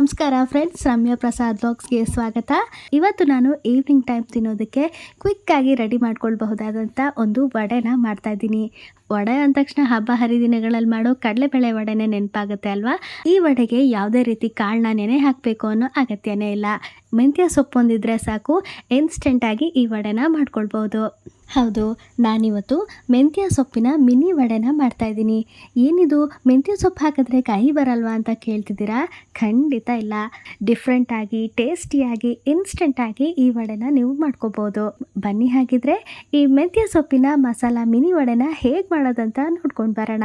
ನಮಸ್ಕಾರ ಫ್ರೆಂಡ್ಸ್ ರಮ್ಯಾ ಪ್ರಸಾದ್ ಬಾಕ್ಸ್ಗೆ ಸ್ವಾಗತ. ಇವತ್ತು ನಾನು ಈವ್ನಿಂಗ್ ಟೈಮ್ ತಿನ್ನೋದಕ್ಕೆ ಕ್ವಿಕ್ಕಾಗಿ ರೆಡಿ ಮಾಡ್ಕೊಳ್ಬಹುದಾದಂಥ ಒಂದು ವಡೆನ ಮಾಡ್ತಾ ಇದ್ದೀನಿ. ವಡೆ ಅಂದ ತಕ್ಷಣ ಹಬ್ಬ ಹರಿದಿನಗಳಲ್ಲಿ ಮಾಡೋ ಕಡಲೆಬೇಳೆ ವಡೆನೇ ನೆನಪಾಗುತ್ತೆ ಅಲ್ವಾ? ಈ ವಡೆಗೆ ಯಾವುದೇ ರೀತಿ ಕಾಳನ್ನ ನೆನೆ ಹಾಕಬೇಕು ಅನ್ನೋ ಅಗತ್ಯನೇ ಇಲ್ಲ. ಮೆಂತ್ಯ ಸೊಪ್ಪೊಂದಿದ್ರೆ ಸಾಕು ಇನ್ಸ್ಟೆಂಟಾಗಿ ಈ ವಡೆನ ಮಾಡ್ಕೊಳ್ಬೋದು ಹೌದು, ನಾನಿವತ್ತು ಮೆಂತ್ಯ ಸೊಪ್ಪಿನ ಮಿನಿ ವಡೆನ ಮಾಡ್ತಾ ಇದ್ದೀನಿ. ಏನಿದು? ಮೆಂತ್ಯ ಸೊಪ್ಪು ಹಾಕಿದ್ರೆ ಕಹಿ ಬರಲ್ವಾ ಅಂತ ಕೇಳ್ತಿದ್ದೀರಾ? ಖಂಡಿತ ಇಲ್ಲ. ಡಿಫ್ರೆಂಟಾಗಿ ಟೇಸ್ಟಿಯಾಗಿ ಇನ್ಸ್ಟೆಂಟಾಗಿ ಈ ವಡೆನ ನೀವು ಮಾಡ್ಕೋಬೋದು. ಬನ್ನಿ ಹಾಗಿದ್ರೆ ಈ ಮೆಂತ್ಯ ಸೊಪ್ಪಿನ ಮಸಾಲ ಮಿನಿ ವಡೆನ ಹೇಗೆ ಮಾಡೋದಂತ ನೋಡ್ಕೊಂಡು ಬರೋಣ.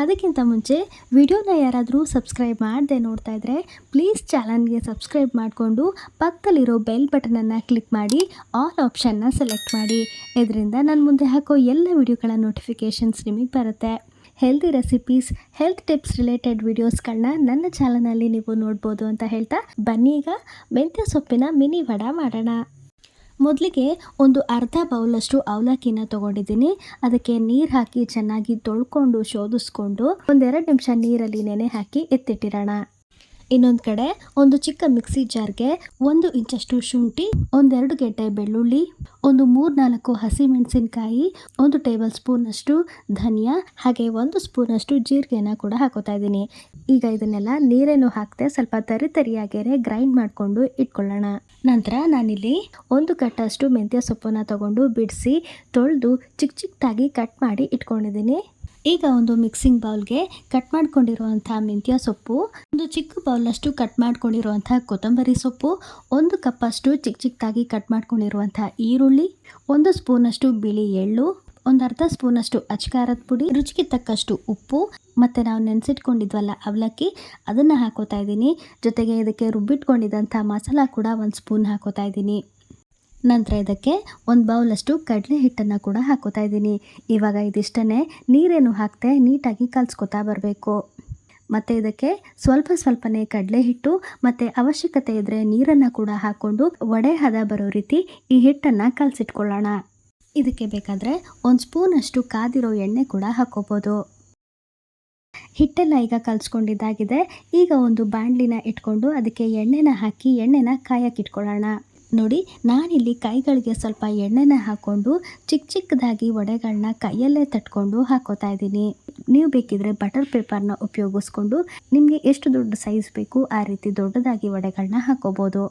ಅದಕ್ಕಿಂತ ಮುಂಚೆ ವಿಡಿಯೋನ ಯಾರಾದರೂ ಸಬ್ಸ್ಕ್ರೈಬ್ ಮಾಡದೆ ನೋಡ್ತಾ ಇದ್ದರೆ ಪ್ಲೀಸ್ ಚಾನಲ್ಗೆ ಸಬ್ಸ್ಕ್ರೈಬ್ ಮಾಡಿಕೊಂಡು ಪಕ್ಕದಲ್ಲಿರೋ ಬೆಲ್ ಬಟನನ್ನು ಕ್ಲಿಕ್ ಮಾಡಿ ಆಲ್ ಆಪ್ಷನ್ನ ಸೆಲೆಕ್ಟ್ ಮಾಡಿ. ಇದರಿಂದ ನಾನು ಮುಂದೆ ಹಾಕೋ ಎಲ್ಲ ವಿಡಿಯೋಗಳ ನೋಟಿಫಿಕೇಷನ್ಸ್ ನಿಮಗೆ ಬರುತ್ತೆ. Healthy recipes, health tips related ವಿಡಿಯೋಸ್ಗಳನ್ನ ನನ್ನ ಚಾನಲಲ್ಲಿ ನೀವು ನೋಡ್ಬೋದು ಅಂತ ಹೇಳ್ತಾ ಬನ್ನಿ ಈಗ ಮೆಂತ್ಯ ಸೊಪ್ಪಿನ ಮಿನಿ ವಡ ಮಾಡೋಣ. ಮೊದಲಿಗೆ ಒಂದು ಅರ್ಧ ಬೌಲಷ್ಟು ಅವಲಕ್ಕಿನ ತಗೊಂಡಿದ್ದೀನಿ. ಅದಕ್ಕೆ ನೀರು ಹಾಕಿ ಚೆನ್ನಾಗಿ ತೊಳ್ಕೊಂಡು ಶೋಧಿಸ್ಕೊಂಡು ಒಂದೆರಡು ನಿಮಿಷ ನೀರಲ್ಲಿ ನೆನೆ ಹಾಕಿ ಎತ್ತಿಟ್ಟಿರೋಣ. ಇನ್ನೊಂದು ಕಡೆ ಒಂದು ಚಿಕ್ಕ ಮಿಕ್ಸಿ ಜಾರ್ಗೆ ಒಂದು ಇಂಚಷ್ಟು ಶುಂಠಿ, ಒಂದೆರಡು ಗೆಡ್ಡೆ ಬೆಳ್ಳುಳ್ಳಿ, ಒಂದು ಮೂರ್ನಾಲ್ಕು ಹಸಿಮೆಣಸಿನಕಾಯಿ, ಒಂದು ಟೇಬಲ್ ಸ್ಪೂನಷ್ಟು ಧನಿಯಾ, ಹಾಗೆ ಒಂದು ಸ್ಪೂನಷ್ಟು ಜೀರಿಗೆನ ಕೂಡ ಹಾಕೋತಾ ಇದ್ದೀನಿ. ಈಗ ಇದನ್ನೆಲ್ಲ ನೀರೇನು ಹಾಕದೆ ಸ್ವಲ್ಪ ತರಿ ತರಿಯಾಗೇನೆ ಗ್ರೈಂಡ್ ಮಾಡಿಕೊಂಡು ಇಟ್ಕೊಳ್ಳೋಣ. ನಂತರ ನಾನಿಲ್ಲಿ ಒಂದು ಕಟ್ಟಷ್ಟು ಮೆಂತ್ಯ ಸೊಪ್ಪನ್ನು ತಗೊಂಡು ಬಿಡಿಸಿ, ತೊಳೆದು ಚಿಕ್ಕ ಚಿಕ್ಕದಾಗಿ ಕಟ್ ಮಾಡಿ ಇಟ್ಕೊಂಡಿದ್ದೀನಿ. ಈಗ ಒಂದು ಮಿಕ್ಸಿಂಗ್ ಬೌಲ್ಗೆ ಕಟ್ ಮಾಡ್ಕೊಂಡಿರುವಂಥ ಮೆಂತ್ಯ ಸೊಪ್ಪು, ಒಂದು ಚಿಕ್ಕ ಬೌಲ್ನಷ್ಟು ಕಟ್ ಮಾಡ್ಕೊಂಡಿರುವಂಥ ಕೊತ್ತಂಬರಿ ಸೊಪ್ಪು, ಒಂದು ಕಪ್ಪಷ್ಟು ಚಿಕ್ಕ ಚಿಕ್ಕದಾಗಿ ಕಟ್ ಮಾಡ್ಕೊಂಡಿರುವಂಥ ಈರುಳ್ಳಿ, ಒಂದು ಸ್ಪೂನಷ್ಟು ಬಿಳಿ ಎಳ್ಳು, ಒಂದು ಅರ್ಧ ಸ್ಪೂನಷ್ಟು ಅಚ್ಕಾರದ ಪುಡಿ, ರುಚಿಗೆ ತಕ್ಕಷ್ಟು ಉಪ್ಪು ಮತ್ತು ನಾವು ನೆನೆಸಿಟ್ಕೊಂಡಿದ್ವಲ್ಲ ಅವಲಕ್ಕಿ, ಅದನ್ನು ಹಾಕೋತಾ ಇದ್ದೀನಿ. ಜೊತೆಗೆ ಇದಕ್ಕೆ ರುಬ್ಬಿಟ್ಕೊಂಡಿದ್ದಂಥ ಮಸಾಲ ಕೂಡ ಒಂದು ಸ್ಪೂನ್ ಹಾಕೋತಾ ಇದ್ದೀನಿ. ನಂತರ ಇದಕ್ಕೆ ಒಂದು ಬೌಲಷ್ಟು ಕಡಲೆ ಹಿಟ್ಟನ್ನು ಕೂಡ ಹಾಕೋತಾ ಇದ್ದೀನಿ. ಇವಾಗ ಇದಿಷ್ಟನ್ನೇ ನೀರೇನು ಹಾಕ್ತೆ ನೀಟಾಗಿ ಕಲಿಸ್ಕೊತಾ ಬರಬೇಕು. ಮತ್ತು ಇದಕ್ಕೆ ಸ್ವಲ್ಪ ಸ್ವಲ್ಪನೇ ಕಡಲೆ ಹಿಟ್ಟು ಮತ್ತು ಅವಶ್ಯಕತೆ ಇದ್ದರೆ ನೀರನ್ನು ಕೂಡ ಹಾಕ್ಕೊಂಡು ಒಡೆ ಹದ ಬರೋ ರೀತಿ ಈ ಹಿಟ್ಟನ್ನು ಕಲಸಿಟ್ಕೊಳ್ಳೋಣ. ಇದಕ್ಕೆ ಬೇಕಾದರೆ ಒಂದು ಸ್ಪೂನಷ್ಟು ಕಾದಿರೋ ಎಣ್ಣೆ ಕೂಡ ಹಾಕೋಬೋದು. ಹಿಟ್ಟೆಲ್ಲ ಈಗ ಕಲಿಸ್ಕೊಂಡಿದ್ದಾಗಿದೆ. ಈಗ ಒಂದು ಬಾಣಲಿನ ಇಟ್ಕೊಂಡು ಅದಕ್ಕೆ ಎಣ್ಣೆನ ಹಾಕಿ ಎಣ್ಣೆನ ಕಾಯಕ್ಕಿಟ್ಕೊಳ್ಳೋಣ ನೋಡಿ, ನಾನಿಲ್ಲಿ ಕೈಗಳಿಗೆ ಸ್ವಲ್ಪ ಎಣ್ಣೆನ ಹಾಕ್ಕೊಂಡು ಚಿಕ್ಕ ಚಿಕ್ಕದಾಗಿ ವಡೆಗಳನ್ನ ಕೈಯಲ್ಲೇ ತಟ್ಕೊಂಡು ಹಾಕೋತಾ ಇದ್ದೀನಿ. ನೀವು ಬೇಕಿದ್ರೆ ಬಟರ್ ಪೇಪರ್ನ ಉಪಯೋಗಿಸ್ಕೊಂಡು ನಿಮಗೆ ಎಷ್ಟು ದೊಡ್ಡ ಸೈಜ್ ಬೇಕು ಆ ರೀತಿ ದೊಡ್ಡದಾಗಿ ವಡೆಗಳನ್ನ ಹಾಕೋಬೋದು.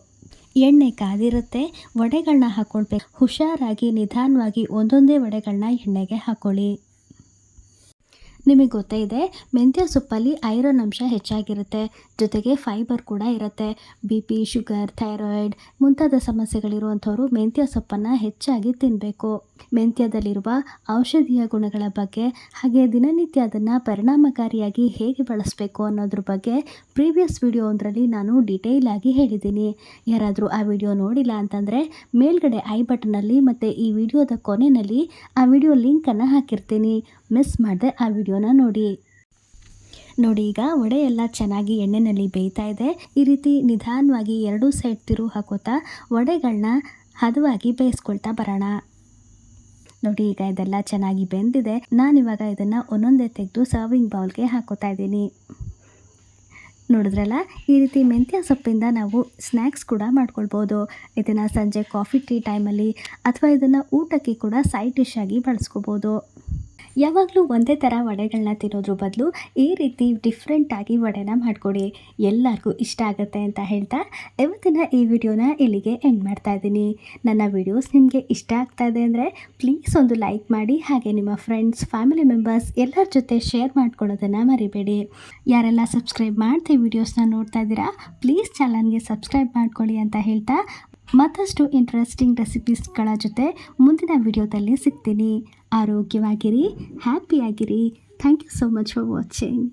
ಎಣ್ಣೆ ಕಾದಿರುತ್ತೆ ವಡೆಗಳನ್ನ ಹಾಕ್ಕೊಳ್ಬೇಕು ಹುಷಾರಾಗಿ ನಿಧಾನವಾಗಿ ಒಂದೊಂದೇ ವಡೆಗಳನ್ನ ಎಣ್ಣೆಗೆ ಹಾಕೊಳ್ಳಿ. ನಿಮಗೆ ಗೊತ್ತೇ ಇದೆ, ಮೆಂತ್ಯ ಸೊಪ್ಪಲ್ಲಿ ಐರನ್ ಅಂಶ ಹೆಚ್ಚಾಗಿರುತ್ತೆ. ಜೊತೆಗೆ ಫೈಬರ್ ಕೂಡ ಇರುತ್ತೆ. ಬಿ ಪಿ ಶುಗರ್ ಥೈರಾಯ್ಡ್ ಮುಂತಾದ ಸಮಸ್ಯೆಗಳಿರುವಂಥವ್ರು ಮೆಂತ್ಯ ಸೊಪ್ಪನ್ನು ಹೆಚ್ಚಾಗಿ ತಿನ್ನಬೇಕು ಮೆಂತ್ಯದಲ್ಲಿರುವ ಔಷಧೀಯ ಗುಣಗಳ ಬಗ್ಗೆ, ಹಾಗೆ ದಿನನಿತ್ಯ ಅದನ್ನು ಪರಿಣಾಮಕಾರಿಯಾಗಿ ಹೇಗೆ ಬಳಸಬೇಕು ಅನ್ನೋದ್ರ ಬಗ್ಗೆ ಪ್ರೀವಿಯಸ್ ವಿಡಿಯೋ ಒಂದರಲ್ಲಿ ನಾನು ಡೀಟೇಲ್ ಆಗಿ ಹೇಳಿದ್ದೀನಿ. ಯಾರಾದರೂ ಆ ವಿಡಿಯೋ ನೋಡಿಲ್ಲ ಅಂತಂದರೆ ಮೇಲ್ಗಡೆ ಐ ಬಟನಲ್ಲಿ ಮತ್ತು ಈ ವಿಡಿಯೋದ ಕೊನೆಯಲ್ಲಿ ಆ ವಿಡಿಯೋ ಲಿಂಕನ್ನು ಹಾಕಿರ್ತೀನಿ. ಮಿಸ್ ಮಾಡದೆ ಆ ವಿಡಿಯೋನ ನೋಡಿ. ನೋಡಿ, ಈಗ ವಡೆ ಎಲ್ಲ ಚೆನ್ನಾಗಿ ಎಣ್ಣೆಯಲ್ಲಿ ಬೇಯ್ತಾ ಇದೆ. ಈ ರೀತಿ ನಿಧಾನವಾಗಿ ಎರಡೂ ಸೈಡ್ ತಿರು ಹಾಕೋತಾ ವಡೆಗಳನ್ನ ಹದವಾಗಿ ಬೇಯಿಸ್ಕೊಳ್ತಾ ಬರೋಣ. ನೋಡಿ, ಈಗ ಇದೆಲ್ಲ ಚೆನ್ನಾಗಿ ಬೆಂದಿದೆ. ನಾನಿವಾಗ ಇದನ್ನು ಒಂದೊಂದೇ ತೆಗೆದು ಸರ್ವಿಂಗ್ ಬೌಲ್ಗೆ ಹಾಕೋತಾ ಇದ್ದೀನಿ. ನೋಡಿದ್ರಲ್ಲ? ಈ ರೀತಿ ಮೆಂತ್ಯ ಸೊಪ್ಪಿಂದ ನಾವು ಸ್ನ್ಯಾಕ್ಸ್ ಕೂಡ ಮಾಡ್ಕೊಳ್ಬೋದು. ಇದನ್ನು ಸಂಜೆ ಕಾಫಿ ಟೀ ಟೈಮಲ್ಲಿ ಅಥವಾ ಇದನ್ನು ಊಟಕ್ಕೆ ಕೂಡ ಸೈಡ್ ಡಿಶ್ ಆಗಿ ಬಳಸ್ಕೋಬೋದು. ಯಾವಾಗಲೂ ಒಂದೇ ಥರ ವಡೆಗಳನ್ನ ತಿನ್ನೋದ್ರ ಬದಲು ಈ ರೀತಿ ಡಿಫ್ರೆಂಟಾಗಿ ವಡೆನ ಮಾಡಿಕೊಡಿ. ಎಲ್ಲರಿಗೂ ಇಷ್ಟ ಆಗುತ್ತೆ ಅಂತ ಹೇಳ್ತಾ ಇವತ್ತಿನ ಈ ವಿಡಿಯೋನ ಇಲ್ಲಿಗೆ ಎಂಡ್ ಮಾಡ್ತಾ ಇದ್ದೀನಿ. ನನ್ನ ವಿಡಿಯೋಸ್ ನಿಮಗೆ ಇಷ್ಟ ಆಗ್ತಾ ಇದೆ ಅಂದರೆ ಪ್ಲೀಸ್ ಒಂದು ಲೈಕ್ ಮಾಡಿ, ಹಾಗೆ ನಿಮ್ಮ ಫ್ರೆಂಡ್ಸ್ ಫ್ಯಾಮಿಲಿ ಮೆಂಬರ್ಸ್ ಎಲ್ಲರ ಜೊತೆ ಶೇರ್ ಮಾಡ್ಕೊಳ್ಳೋದನ್ನು ಮರಿಬೇಡಿ. ಯಾರೆಲ್ಲ ಸಬ್ಸ್ಕ್ರೈಬ್ ಮಾಡ್ತೀವಿ ವಿಡಿಯೋಸ್ನ ನೋಡ್ತಾ ಇದ್ದೀರಾ ಪ್ಲೀಸ್ ಚಾನಲ್ಗೆ ಸಬ್ಸ್ಕ್ರೈಬ್ ಮಾಡ್ಕೊಳ್ಳಿ ಅಂತ ಹೇಳ್ತಾ ಮತ್ತಷ್ಟು ಇಂಟ್ರೆಸ್ಟಿಂಗ್ ರೆಸಿಪೀಸ್ಗಳ ಜೊತೆ ಮುಂದಿನ ವಿಡಿಯೋದಲ್ಲಿ ಸಿಗ್ತೀನಿ. ಆರೋಗ್ಯವಾಗಿರಿ ಹ್ಯಾಪಿಯಾಗಿರಿ thank you so much for watching